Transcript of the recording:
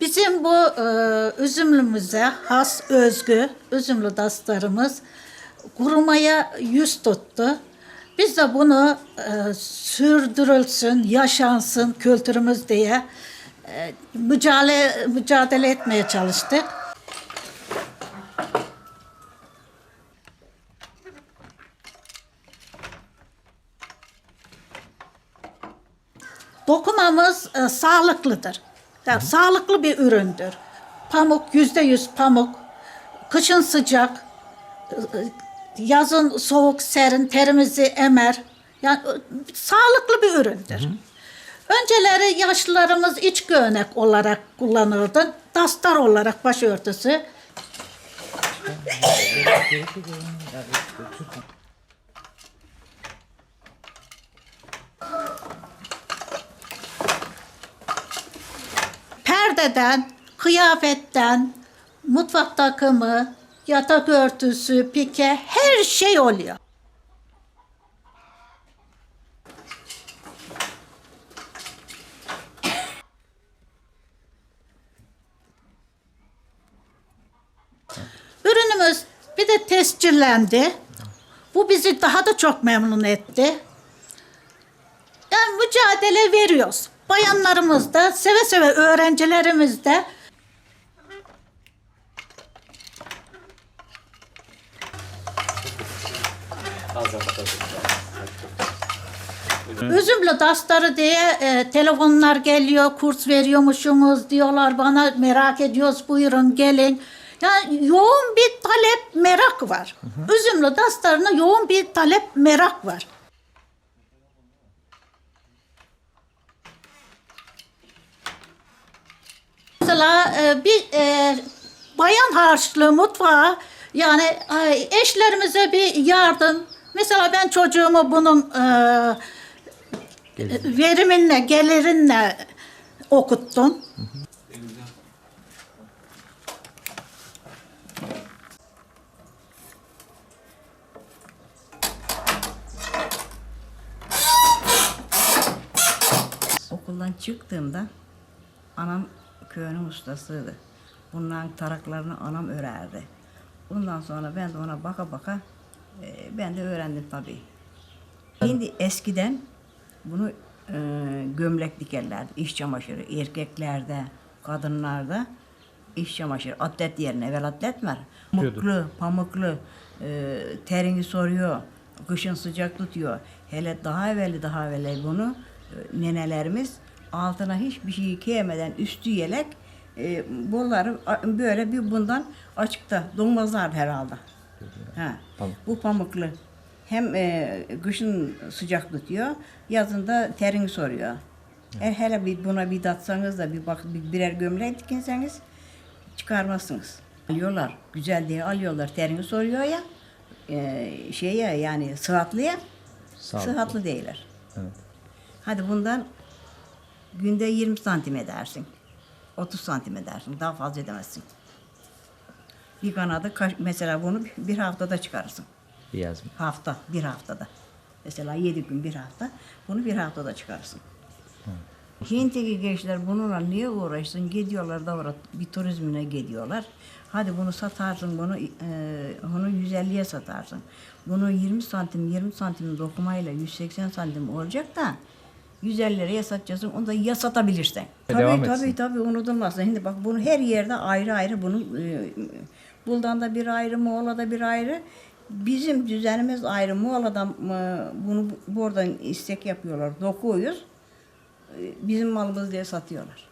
bizim bu e, üzümlümüze has özgü üzümlü daslarımız kurumaya yüz tuttu. Biz de bunu e, sürdürülsün, yaşansın kültürümüz diye e, mücadele, mücadele etmeye çalıştık. Dokumamız e, sağlıklıdır. Yani sağlıklı bir üründür. Pamuk yüzde yüz pamuk. Kışın sıcak, yazın soğuk, serin, terimizi emer. Yani sağlıklı bir üründür. Önceleri yaşlılarımız iç göğnek olarak kullanırdı. Dastar olarak başörtüsü. Perdeden, kıyafetten, mutfak takımı, yatak örtüsü, pike her şey oluyor. Ürünümüz bir de tescillendi. Bu bizi daha da çok memnun etti. Yani mücadele veriyoruz. Bayanlarımız da, seve seve öğrencilerimiz de Üzümlü dastarı diye e, telefonlar geliyor, kurs veriyormuşsunuz diyorlar bana merak ediyoruz buyurun gelin. Yani yoğun bir talep, merak var. Üzümlü dastarına yoğun bir talep, merak var. Mesela e, bir e, bayan harçlığı mutfağı yani ay, eşlerimize bir yardım. Mesela ben çocuğumu bunun e, veriminle, gelirinle okuttum. Okuldan çıktığımda anam köyünün ustasıydı. Bunların taraklarını anam örerdi. Ondan sonra ben de ona baka baka e, ben de öğrendim tabii. Şimdi eskiden bunu e, gömlek dikerlerdi. İş çamaşırı erkeklerde, kadınlarda iş çamaşırı. Atlet yerine evvel atlet var. Pamuklu, pamuklu e, terini soruyor. Kışın sıcak tutuyor. Hele daha evveli daha evveli bunu e, nenelerimiz altına hiçbir şey giymeden üstü yelek e, bunları böyle bir bundan açıkta donmazlar herhalde. Ha. Bu pamuklu. Hem e, kışın sıcak tutuyor, yazında terini soruyor. E, hele bir buna bir datsanız da bir bak bir, birer gömlek dikinseniz çıkarmazsınız. Alıyorlar, güzel diye alıyorlar, terini soruyor ya. E, şeye yani sıhhatlıya, Sağlıklı. sıhhatlı değiller. Evet. Hadi bundan günde 20 santim edersin. 30 santim edersin. Daha fazla edemezsin. Bir kanadı kaç- mesela bunu bir haftada çıkarırsın. Yaz mı? Hafta, bir haftada. Mesela yedi gün bir hafta. Bunu bir haftada çıkarırsın. Şimdiki gençler bununla niye uğraşsın? Gidiyorlar da orada bir turizmine gidiyorlar. Hadi bunu satarsın, bunu e, onu 150'ye satarsın. Bunu 20 santim, 20 santim dokumayla 180 santim olacak da 150 liraya satacaksın. Onu da ya satabilirsen. Devam tabii etsin. tabii tabii unutulmaz. Şimdi bak bunu her yerde ayrı ayrı bunun e, Buldan da bir ayrı, Muğla'da bir ayrı. Bizim düzenimiz ayrı. Muğla'da e, bunu buradan istek yapıyorlar. Dokuyoruz. E, Bizim malımız diye satıyorlar.